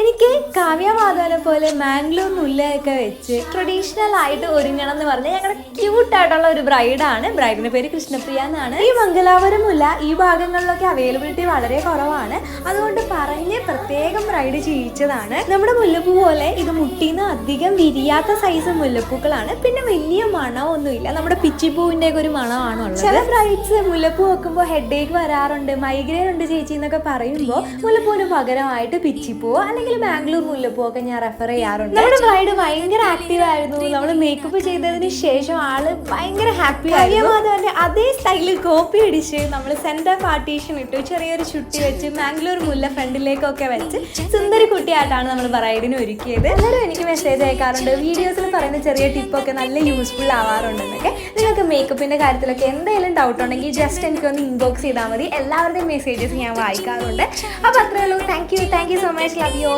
എനിക്ക് കാവ്യ മാധവനെ പോലെ മാംഗ്ലൂർ മുല്ലയൊക്കെ വെച്ച് ട്രഡീഷണൽ ആയിട്ട് ഒരുങ്ങണം എന്ന് പറഞ്ഞ് ഞങ്ങളുടെ ക്യൂട്ട് ആയിട്ടുള്ള ഒരു ബ്രൈഡാണ് ബ്രൈഡിന്റെ പേര് കൃഷ്ണപ്രിയ എന്നാണ്. ഈ മംഗലാപുരം മുല്ല ഈ ഭാഗങ്ങളിലൊക്കെ അവൈലബിലിറ്റി വളരെ കുറവാണ്. അതുകൊണ്ട് പറഞ്ഞ് പ്രത്യേകം ബ്രൈഡ് ചെയ്യിച്ചതാണ് നമ്മുടെ മുല്ലപ്പൂ പോലെ ഇത് മുട്ടിന്ന് അധികം വിരിയാത്ത സൈസ് മുല്ലപ്പൂക്കളാണ്. പിന്നെ വലിയ മണമൊന്നുമില്ല. നമ്മുടെ പിച്ചിപ്പൂവിന്റെ ഒക്കെ ഒരു മണമാണുള്ളത്. ചില ബ്രൈഡ്സ് മുല്ലപ്പൂ വെക്കുമ്പോൾ ഹെഡ് ഏക്ക് വരാറുണ്ട് മൈഗ്രെയിൻ ഉണ്ട് ചേച്ചി എന്നൊക്കെ പറയുമ്പോൾ മുല്ലപ്പൂവിന് പകരമായിട്ട് പിച്ചിപ്പൂ അല്ലെങ്കിൽ ബാംഗ്ലൂർ മുല്ലപ്പൂ ഒക്കെ ഞാൻ റെഫർ ചെയ്യാറുണ്ട്. നമ്മുടെ ബ്രൈഡ് ഭയങ്കര ആക്റ്റീവ് ആയിരുന്നു. നമ്മൾ മേക്കപ്പ് ചെയ്തതിന് ശേഷം ആൾ ഭയങ്കര ഹാപ്പി ആയിരുന്നു. അതേ സ്റ്റൈലിൽ കോപ്പി അടിച്ച് നമ്മൾ സെന്റർ പാർട്ടീഷൻ ഇട്ടു ചെറിയൊരു ചുട്ടി വെച്ച് ബാംഗ്ലൂർ മുല്ല ഫ്രണ്ടിലേക്കൊക്കെ വെച്ച് സുന്ദരി കുട്ടിയായിട്ടാണ് നമ്മൾ ബ്രൈഡിന് ഒരുക്കിയത്. എല്ലാവരും എനിക്ക് മെസ്സേജ് അയക്കാറുണ്ട്. വീഡിയോസിൽ പറയുന്ന ചെറിയ ടിപ്പൊക്കെ നല്ല യൂസ്ഫുൾ ആവാറുണ്ടെന്നൊക്കെ. നിങ്ങൾക്ക് മേക്കപ്പിന്റെ കാര്യത്തിലൊക്കെ എന്തെങ്കിലും ഡൗട്ട് ഉണ്ടെങ്കിൽ ജസ്റ്റ് എനിക്ക് ഒന്ന് ഇൻബോക്സ് ചെയ്താൽ മതി. എല്ലാവരുടെയും മെസ്സേജസ് ഞാൻ വായിക്കാറുണ്ട്. അപ്പോൾ അത്രയുള്ളൂ thank thank you so much. Love you